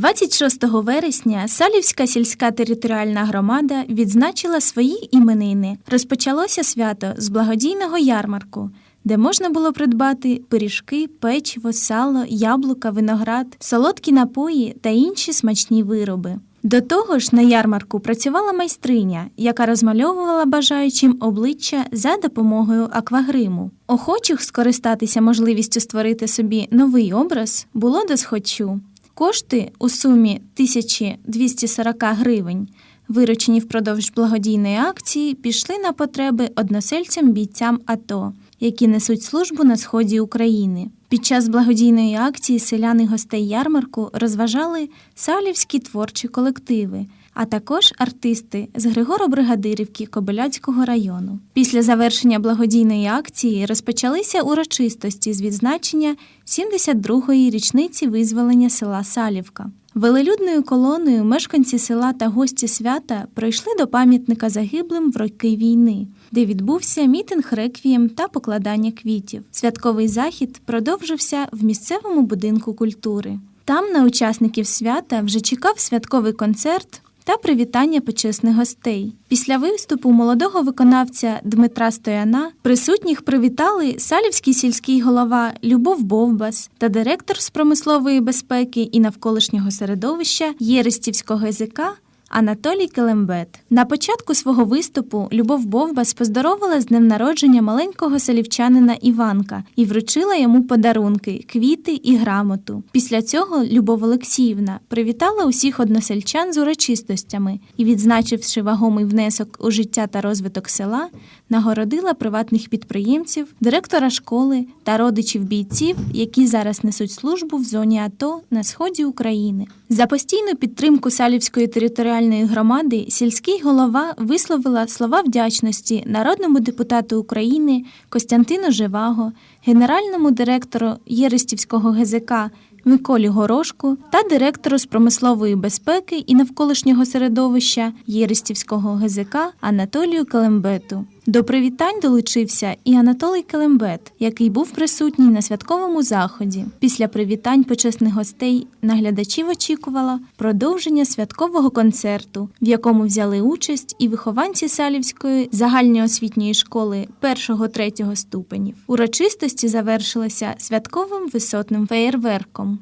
26 вересня Салівська сільська територіальна громада відзначила свої іменини. Розпочалося свято з благодійного ярмарку, де можна було придбати пиріжки, печиво, сало, яблука, виноград, солодкі напої та інші смачні вироби. До того ж, на ярмарку працювала майстриня, яка розмальовувала бажаючим обличчя за допомогою аквагриму. Охочих скористатися можливістю створити собі новий образ було досхочу. Кошти у сумі 1240 гривень, виручені впродовж благодійної акції, пішли на потреби односельцям бійцям АТО, які несуть службу на сході України. Під час благодійної акції селяни гостей ярмарку розважали салівські творчі колективи, а також артисти з Григоро-Бригадирівки Кобиляцького району. Після завершення благодійної акції розпочалися урочистості з відзначення 72-ї річниці визволення села Салівка. Велелюдною колоною мешканці села та гості свята прийшли до пам'ятника загиблим в роки війни, де відбувся мітинг реквієм та покладання квітів. Святковий захід продовжився в місцевому будинку культури. Там на учасників свята вже чекав святковий концерт та привітання почесних гостей. Після виступу молодого виконавця Дмитра Стояна присутніх привітали Салівський сільський голова Любов Бовбас та директор з промислової безпеки і навколишнього середовища Єрестівського ГЗК Анатолій Келембет. На початку свого виступу Любов Бовбас поздоровила з днем народження маленького селівчанина Іванка і вручила йому подарунки, квіти і грамоту. Після цього Любов Олексіївна привітала усіх односельчан з урочистостями і, відзначивши вагомий внесок у життя та розвиток села, нагородила приватних підприємців, директора школи та родичів бійців, які зараз несуть службу в зоні АТО на сході України. За постійну підтримку Салівської територіальної громади сільський голова висловила слова вдячності народному депутату України Костянтину Живаго, генеральному директору Єрестівського ГЗК Миколі Горошку та директору з промислової безпеки і навколишнього середовища Єрестівського ГЗК Анатолію Келембету. До привітань долучився і Анатолій Келембет, який був присутній на святковому заході. Після привітань почесних гостей наглядачів очікувало продовження святкового концерту, в якому взяли участь і вихованці Салівської загальноосвітньої школи 1-3 ступенів. Урочистості завершилися святковим висотним феєрверком.